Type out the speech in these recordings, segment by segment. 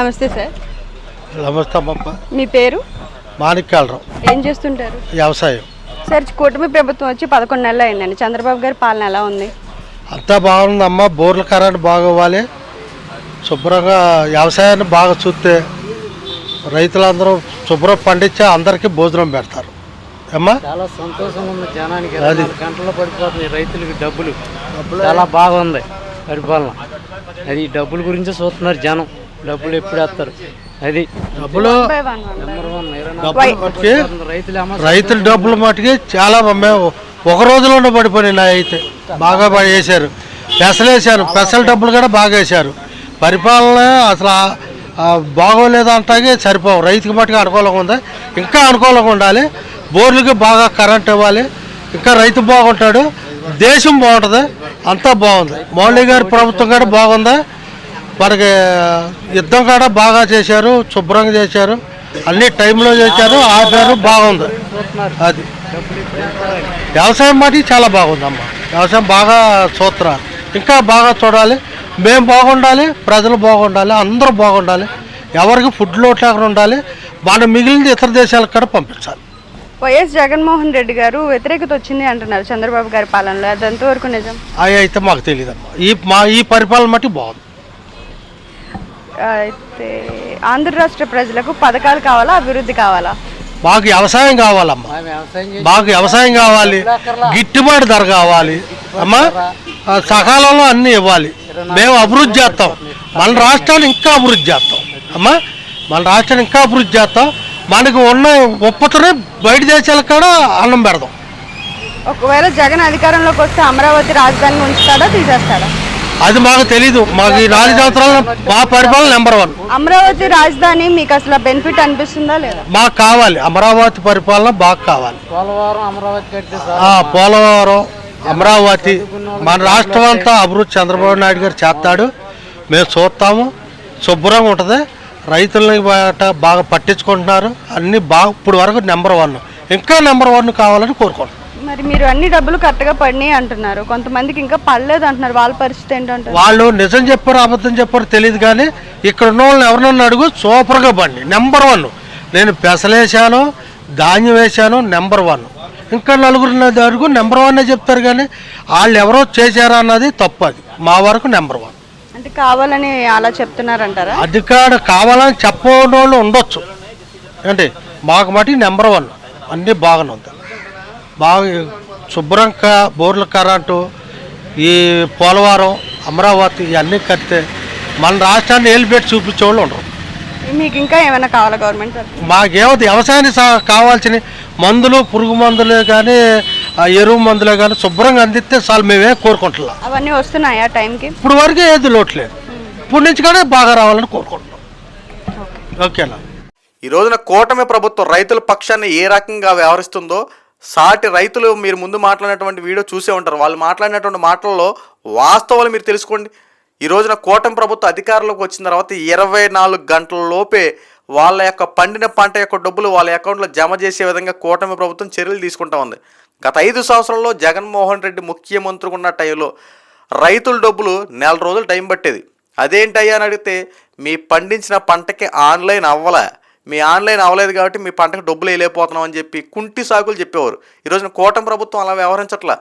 నమస్తే సార్. నమస్తే అమ్మప్ప మీ పేరు? మాణిక్యాలరావు. ఏం చేస్తుంటారు? వ్యవసాయం. సార్ కూటమి ప్రభుత్వం వచ్చి పదకొండు నెలలు అయిందండి. చంద్రబాబు గారి పాలన ఎలా ఉంది? అంతా బాగుందమ్మా. బోర్ల కరెంట్ బాగోవాలి. శుభ్రంగా వ్యవసాయాన్ని బాగా చూస్తే రైతులందరూ శుభ్రం పండించి అందరికీ భోజనం పెడతారు. అమ్మా చాలా సంతోషంగా ఉంది జనానికి. నాలుగు గంటల్లో పడిపోతుంది రైతులకి డబ్బులు. చాలా బాగుంది పరిపాలన. అది డబ్బుల గురించి చూస్తున్నారు జనం. డబ్బులు ఎప్పుడు వేస్తారు? అది డబ్బులు రైతులు డబ్బులు మట్టుకి చాలా మేము ఒక రోజులోనే పడిపోయినాయి నా అయితే. బాగా వేశారు పెసలు వేశారు. పెసల డబ్బులు కూడా బాగా వేశారు. పరిపాలన అసలు బాగోలేదంటాగే సరిపోవు. రైతుకి మట్టుకు అనుకూలంగా ఉంది? ఇంకా అనుకూలంగా ఉండాలి. బోర్లకి బాగా కరెంట్ ఇవ్వాలి. ఇంకా రైతు బాగుంటాడు. దేశం బాగుంటుంది. అంతా బాగుంది. మౌళి గారి ప్రభుత్వం కూడా బాగుంది? మనకి యుద్ధం కూడా బాగా చేశారు శుభ్రంగా చేశారు. అన్ని టైంలో చేశారు ఆపారు బాగుంది. అది. వ్యవసాయం మటుకు చాలా బాగుంది అమ్మ వ్యవసాయం బాగా చూస్తున్నారు ఇంకా బాగా చూడాలి. మేము బాగుండాలి ప్రజలు బాగుండాలి అందరూ బాగుండాలి. ఎవరికి ఫుడ్ లోటు లేకుండా ఉండాలి. మన మిగిలింది ఇతర దేశాలకు కూడా పంపించాలి. వైఎస్ జగన్మోహన్ రెడ్డి గారు వ్యతిరేకత వచ్చింది అంటున్నారు చంద్రబాబు గారి పాలనలో. అది ఎంతవరకు నిజం? అవి అయితే మాకు తెలియదమ్మా ఈ మా ఈ పరిపాలన మట్టి బాగుంది. అయితే ఆంధ్ర రాష్ట్ర ప్రజలకు పథకాలు కావాలా అభివృద్ధి కావాలా? మాకు వ్యవసాయం కావాలమ్మా. మాకు వ్యవసాయం కావాలి. గిట్టుబాటు ధర కావాలి. అమ్మా సకాలంలో అన్నీ ఇవ్వాలి. మేము అభివృద్ధి చేస్తాం. మన రాష్ట్రాన్ని ఇంకా అభివృద్ధి చేస్తాం. అమ్మా మన రాష్ట్రాన్ని ఇంకా అభివృద్ధి చేస్తాం. మనకు ఉన్న ఉప్పతనే బయట దేశాలకు కూడా అన్నం పెడదాం ఒకవేళ జగన్ అధికారంలోకి వస్తే అమరావతి రాజధాని ఉంచుతాడా తీసేస్తాడా? అది మాకు తెలీదు. మాకు ఈ నాలుగు సంవత్సరాలు మా పరిపాలన నెంబర్ వన్. అమరావతి రాజధాని మీకు అసలు బెనిఫిట్ అనిపిస్తుందా లేదా? మాకు కావాలి. అమరావతి పరిపాలన బాగా కావాలి. పోలవరం అమరావతి పోలవరం అమరావతి. మన రాష్ట్రం అంతా అభివృద్ధి చంద్రబాబు నాయుడు గారు చేస్తాడు. మేము చూస్తాము. శుభ్రంగా ఉంటుంది. రైతులని బయట బాగా పట్టించుకుంటున్నారు. అన్నీ బాగా ఇప్పుడు వరకు నెంబర్ వన్. ఇంకా నెంబర్ వన్ కావాలని కోరుకుంటున్నాం. మరి మీరు అన్ని డబ్బులు కరెక్ట్గా పడినాయి అంటున్నారు. కొంతమందికి ఇంకా పడలేదు అంటున్నారు. వాళ్ళ పరిస్థితి ఏంటంటారు వాళ్ళు నిజం చెప్పారు అబద్ధం చెప్పారు తెలియదు కానీ ఇక్కడ ఉన్న వాళ్ళని ఎవరినన్నా అడుగు సూపర్గా బండి నెంబర్ వన్ నేను పెసలేసాను ధాన్యం వేశాను నెంబర్ వన్ ఇంకా నలుగురు అడుగు నెంబర్ వన్ చెప్తారు కానీ వాళ్ళు ఎవరో చేశారా అన్నది తప్పు అది. మా వరకు నెంబర్ వన్ అంటే కావాలని అలా చెప్తున్నారంటారా? అధికారు కావాలని చెప్పని వాళ్ళు ఉండొచ్చు. ఏంటి? మాకు మటుకు నెంబర్ వన్ అన్నీ బాగానే ఉంది బాగా శుభ్రంగా బోర్ల కరెంటు ఈ పోలవరం అమరావతి ఇవన్నీ కడితే మన రాష్ట్రాన్ని ఏలిపెట్టి చూపించే వాళ్ళు ఉండరు. మీకు ఇంకా ఏమైనా కావాలా గవర్నమెంట్? మాకేమవుతుంది వ్యవసాయానికి సా- కావాల్సిన మందులు పురుగు మందులే కానీ ఆ ఎరువు మందులే కానీ శుభ్రంగా అందిస్తే చాలు మేమే కోరుకుంటున్నాం. అవన్నీ వస్తున్నాయా టైంకి? ఇప్పుడు వరకు ఏది లోట్లేదు ఇప్పుడు నుంచి కూడా బాగా రావాలని కోరుకుంటున్నాం. ఓకేనా? ఈ రోజున కూటమి ప్రభుత్వం రైతుల పక్షాన్ని ఏ రకంగా వ్యవహరిస్తుందో సాటి రైతులు మీరు ముందు మాట్లాడినటువంటి వీడియో చూసే ఉంటారు. వాళ్ళు మాట్లాడినటువంటి మాటల్లో వాస్తవాలు మీరు తెలుసుకోండి. ఈ రోజున కూటమి ప్రభుత్వం అధికారంలోకి వచ్చిన తర్వాత ఇరవై నాలుగు గంటల లోపే వాళ్ళ యొక్క పండిన పంట యొక్క డబ్బులు వాళ్ళ అకౌంట్లో జమ చేసే విధంగా కూటమి ప్రభుత్వం చర్యలు తీసుకుంటా ఉంది. గత ఐదు సంవత్సరాల్లో జగన్మోహన్ రెడ్డి ముఖ్యమంత్రి ఉన్న టైంలో రైతుల డబ్బులు నెల రోజులు టైం పట్టేది. అదేంటయ్యా అని అడిగితే మీ పండించిన పంటకి ఆన్లైన్ అవ్వలే? మీ ఆన్లైన్ అవ్వలేదు కాబట్టి మీ పంటకు డబ్బులు వేయలేకపోతున్నాం అని చెప్పి కుంటి సాకులు చెప్పేవారు. ఈరోజున కూటమి ప్రభుత్వం అలా వ్యవహరించట్లా.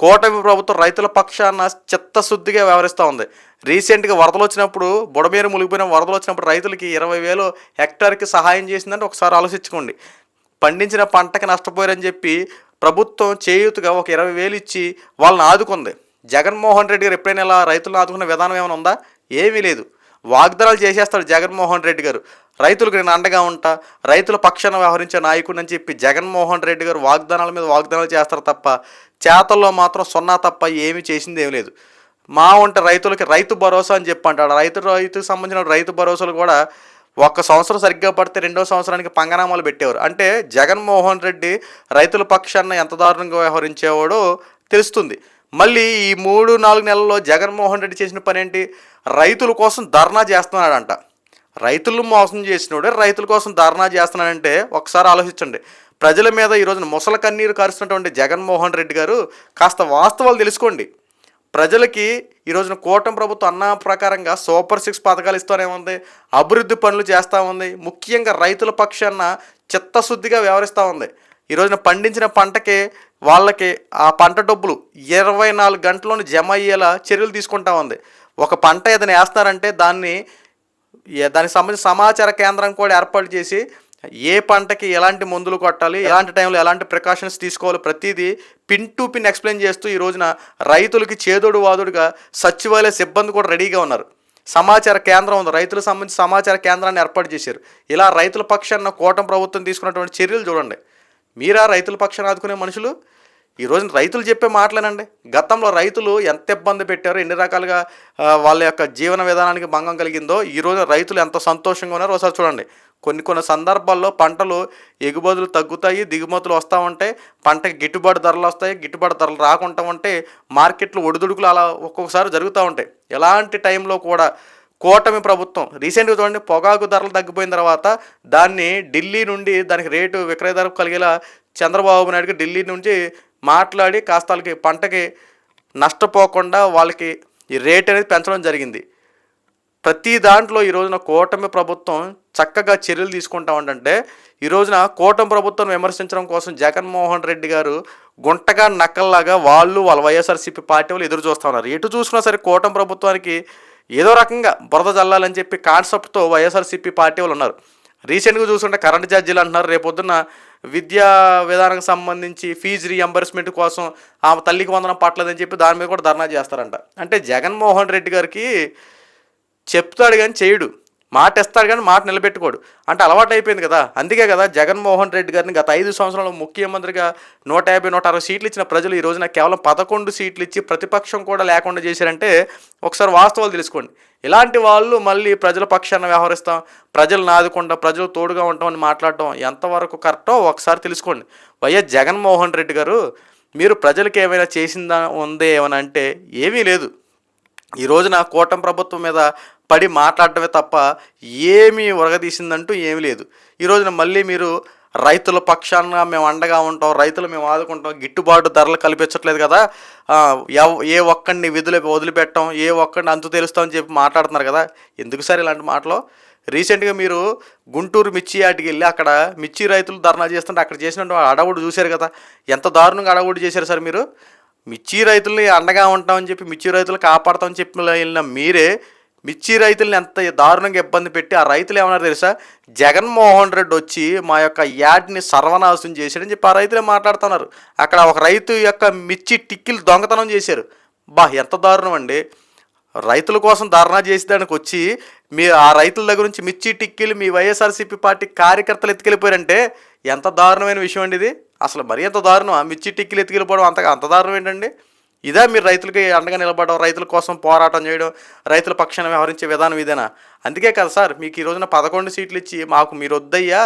కూటమి ప్రభుత్వం రైతుల పక్షాన చిత్తశుద్ధిగా వ్యవహరిస్తూ ఉంది. రీసెంట్గా వరదలు వచ్చినప్పుడు బుడమేరు మునిగిపోయిన వరదలు వచ్చినప్పుడు రైతులకి ఇరవై వేలు హెక్టార్కి సహాయం చేసిందంటే ఒకసారి ఆలోచించుకోండి. పండించిన పంటకి నష్టపోయారని చెప్పి ప్రభుత్వం చేయూతగా ఒక ఇరవై వేలు ఇచ్చి వాళ్ళని ఆదుకుంది. జగన్మోహన్ రెడ్డి గారు ఎప్పుడైనా ఇలా రైతులను ఆదుకున్న విధానం ఏమైనా ఉందా? ఏమీ లేదు. వాగ్దానాలు చేసేస్తాడు జగన్మోహన్ రెడ్డి గారు. రైతులకు నేను అండగా ఉంటా రైతుల పక్షాన వ్యవహరించే నాయకుడిని అని చెప్పి జగన్మోహన్ రెడ్డి గారు వాగ్దానాల మీద వాగ్దానాలు చేస్తారు తప్ప చేతల్లో మాత్రం సున్నా తప్ప ఏమీ చేసింది ఏమీ లేదు. మా ఉంటే రైతులకి రైతు భరోసా అని చెప్పి అంటాడు. రైతు రైతుకు సంబంధించిన రైతు భరోసాలు కూడా ఒక్క సంవత్సరం సరిగ్గా పడితే రెండో సంవత్సరానికి పంగనామాలు పెట్టేవారు. అంటే జగన్మోహన్ రెడ్డి రైతుల పక్షాన ఎంత దారుణంగా వ్యవహరించేవాడో తెలుస్తుంది. మళ్ళీ ఈ మూడు నాలుగు నెలల్లో జగన్మోహన్ రెడ్డి చేసిన పని ఏంటి రైతుల కోసం ధర్నా చేస్తున్నాడంట. రైతులను మోసం చేసినోడే రైతుల కోసం ధర్నా చేస్తున్నానంటే ఒకసారి ఆలోచించండి. ప్రజల మీద ఈ రోజున ముసల కన్నీరు కారుస్తున్నటువంటి జగన్మోహన్ రెడ్డి గారు కాస్త వాస్తవాలు తెలుసుకోండి. ప్రజలకి ఈరోజున కూటమి ప్రభుత్వం అన్న ప్రకారంగా సూపర్ సిక్స్ పథకాలు ఇస్తూనే ఉంది. అభివృద్ధి పనులు చేస్తూ ఉంది. ముఖ్యంగా రైతుల పక్షాన చిత్తశుద్ధిగా వ్యవహరిస్తూ ఉంది. ఈ రోజున పండించిన పంటకి వాళ్ళకి ఆ పంట డబ్బులు ఇరవై నాలుగు గంటల్లోనే జమ అయ్యేలా చర్యలు తీసుకుంటా ఉంది. ఒక పంట ఏదైనా వేస్తున్నారంటే దాన్ని దానికి సంబంధించిన సమాచార కేంద్రం కూడా ఏర్పాటు చేసి ఏ పంటకి ఎలాంటి మందులు కొట్టాలి ఎలాంటి టైంలో ఎలాంటి ప్రికాషన్స్ తీసుకోవాలి ప్రతిదీ పిన్ టు పిన్ ఎక్స్ప్లెయిన్ చేస్తూ ఈ రోజున రైతులకి చేదోడు వాదుడుగా సచివాలయ సిబ్బంది కూడా రెడీగా ఉన్నారు. సమాచార కేంద్రం ఉంది. రైతులకు సంబంధించి సమాచార కేంద్రాన్ని ఏర్పాటు చేశారు. ఇలా రైతుల పక్షాన కూటమి ప్రభుత్వం తీసుకున్నటువంటి చర్యలు చూడండి. మీరా రైతుల పక్షాన ఆదుకునే మనుషులు? ఈ రోజున రైతులు చెప్పే మాటలేనండి. గతంలో రైతులు ఎంత ఇబ్బంది పెట్టారో ఎన్ని రకాలుగా వాళ్ళ యొక్క జీవన విధానానికి భంగం కలిగిందో ఈ రోజున రైతులు ఎంత సంతోషంగా ఉన్నారో ఒకసారి చూడండి. కొన్ని కొన్ని సందర్భాల్లో పంటలు ఎగుబడులు తగ్గుతాయి దిగుమతులు వస్తూ ఉంటాయి పంటకి గిట్టుబాటు ధరలు వస్తాయి గిట్టుబాటు ధరలు రాకుండా ఉంటే మార్కెట్లు ఒడిదుడుకులు అలా ఒక్కొక్కసారి జరుగుతూ ఉంటాయి. ఎలాంటి టైంలో కూడా కూటమి ప్రభుత్వం రీసెంట్గా చూడండి పొగాకు ధరలు తగ్గిపోయిన తర్వాత దాన్ని ఢిల్లీ నుండి దానికి రేటు విక్రయ ధర కలిగేలా చంద్రబాబు నాయుడుకి ఢిల్లీ నుంచి మాట్లాడి కాస్త వాళ్ళకి పంటకి నష్టపోకుండా వాళ్ళకి ఈ రేట్ అనేది పెంచడం జరిగింది. ప్రతి దాంట్లో ఈ రోజున కూటమి ప్రభుత్వం చక్కగా చర్యలు తీసుకుంటా ఉండంటే ఈ రోజున కూటమి ప్రభుత్వం విమర్శించడం కోసం జగన్మోహన్ రెడ్డి గారు గుంటగా నక్కల్లాగా వాళ్ళు వాళ్ళ వైఎస్ఆర్సీపీ పార్టీ వాళ్ళు ఎదురు చూస్తూ ఉన్నారు. ఎటు చూసినా సరే కూటమి ప్రభుత్వానికి ఏదో రకంగా బురద జల్లాలని చెప్పి కాన్సెప్ట్తో వైఎస్ఆర్సీపీ పార్టీ వాళ్ళు ఉన్నారు. రీసెంట్గా చూసుకుంటే కరెంట్ ఛార్జీలు అంటున్నారు. రేపొద్దున విద్యా విధానానికి సంబంధించి ఫీజు రీఎంబర్స్మెంట్ కోసం ఆమె తల్లికి వందనం పట్టలేదని చెప్పి దాని మీద కూడా ధర్నా చేస్తారంట. అంటే జగన్మోహన్ రెడ్డి గారికి చెప్తాడు కానీ చేయడు. మాట ఇస్తాడు కానీ మాట నిలబెట్టుకోడు. అంటే అలవాటు అయిపోయింది కదా. అందుకే కదా జగన్మోహన్ రెడ్డి గారిని గత ఐదు సంవత్సరాలు ముఖ్యమంత్రిగా నూట యాభై నూట అరవై సీట్లు ఇచ్చిన ప్రజలు ఈ రోజున కేవలం పదకొండు సీట్లు ఇచ్చి ప్రతిపక్షం కూడా లేకుండా చేశారంటే ఒకసారి వాస్తవాలు తెలుసుకోండి. ఇలాంటి వాళ్ళు మళ్ళీ ప్రజల పక్షాన వ్యవహరిస్తాం. ప్రజలు నాదుకుండా ప్రజలు తోడుగా ఉంటామని మాట్లాడటం ఎంతవరకు కరెక్టో ఒకసారి తెలుసుకోండి. వైఎస్ జగన్మోహన్ రెడ్డి గారు మీరు ప్రజలకు ఏమైనా చేసిందా ఉందే ఏమైనా అంటే ఏమీ లేదు. ఈ రోజున కూటమి ప్రభుత్వం మీద పడి మాట్లాడటమే తప్ప ఏమీ ఉరగదీసిందంటూ ఏమీ లేదు. ఈ రోజున మళ్ళీ మీరు రైతుల పక్షాన మేము అండగా ఉంటాం రైతులు మేము ఆదుకుంటాం గిట్టుబాటు ధరలు కల్పించట్లేదు కదా. ఏ ఒక్కడిని విధులు వదిలిపెట్టాం ఏ ఒక్కడిని అంతు తెలుస్తామని చెప్పి మాట్లాడుతున్నారు కదా. ఎందుకు సార్ ఇలాంటి మాటలు? రీసెంట్గా మీరు గుంటూరు మిర్చి ఆటికి వెళ్ళి అక్కడ మిర్చి రైతులు ధర్నా చేస్తుంటే అక్కడ చేసినట్టు అడవుడు చూశారు కదా. ఎంత దారుణంగా అడవుడు చేశారు సార్ మీరు? మిర్చి రైతుల్ని అండగా ఉంటామని చెప్పి మిర్చి రైతులు కాపాడతామని చెప్పి వెళ్ళిన మీరే మిర్చి రైతుల్ని ఎంత దారుణంగా ఇబ్బంది పెట్టి ఆ రైతులు ఏమన్నారు తెలుసా? జగన్మోహన్ రెడ్డి వచ్చి మా యొక్క యాడ్ని సర్వనాశనం చేశాడని చెప్పి ఆ రైతులే మాట్లాడుతున్నారు. అక్కడ ఒక రైతు యొక్క మిర్చి టిక్కిలు దొంగతనం చేశారు. బా ఎంత దారుణం అండి. రైతుల కోసం ధర్నా చేసేదానికి వచ్చి మీ ఆ రైతుల దగ్గర నుంచి మిర్చి టిక్కీలు మీ వైఎస్ఆర్సీపీ పార్టీ కార్యకర్తలు ఎత్తుకెళ్ళిపోయారంటే ఎంత దారుణమైన విషయం అండి ఇది? అసలు మరీ అంత దారుణం మిర్చి టిక్కిలు ఎత్తికెళ్ళిపోవడం అంత అంత దారుణం ఏంటండి? ఇదే మీరు రైతులకి అండగా నిలబడడం రైతుల కోసం పోరాటం చేయడం రైతుల పక్షాన వ్యవహరించే విధానం ఇదేనా? అందుకే కదా సార్ మీకు ఈ రోజున పదకొండు సీట్లు ఇచ్చి మాకు మీరు వద్దయ్యా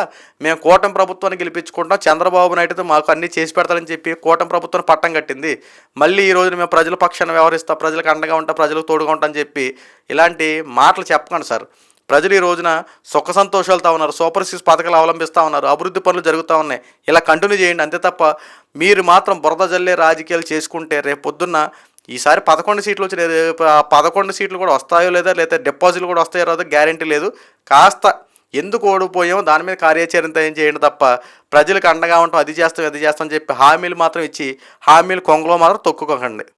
మేము కూటమి ప్రభుత్వాన్ని గెలిపించుకుంటాం చంద్రబాబు నాయుడుతో మాకు అన్ని చేసి పెడతారని చెప్పి కూటమి ప్రభుత్వం పట్టం కట్టింది. మళ్ళీ ఈ రోజున మేము ప్రజల పక్షాన వ్యవహరిస్తాం ప్రజలకు అండగా ఉంటాం ప్రజలకు తోడుగా ఉంటాం అని చెప్పి ఇలాంటి మాటలు చెప్పకండి సార్. ప్రజలు ఈ రోజున సుఖ సంతోషాలతో ఉన్నారు. సూపర్ సిక్స్ పథకాలు అవలంబిస్తూ ఉన్నారు. అభివృద్ధి పనులు జరుగుతూ ఉన్నాయి. ఇలా కంటిన్యూ చేయండి. అంతే తప్ప మీరు మాత్రం బురద జల్లే రాజకీయాలు చేసుకుంటే రేపు పొద్దున్న ఈసారి పదకొండు సీట్లు వచ్చి రేపు ఆ పదకొండు సీట్లు కూడా వస్తాయో లేదా లేదా డిపాజిట్లు కూడా వస్తాయో లేదా గ్యారంటీ లేదు. కాస్త ఎందుకు ఓడిపోయామో దాని మీద కార్యాచరణ ఏం చేయండి తప్ప ప్రజలకు అండగా ఉంటాం. అది చేస్తాం ఇది చేస్తాం అని చెప్పి హామీలు మాత్రం ఇచ్చి హామీలు కొంగలో మాత్రం తొక్కుకోకండి.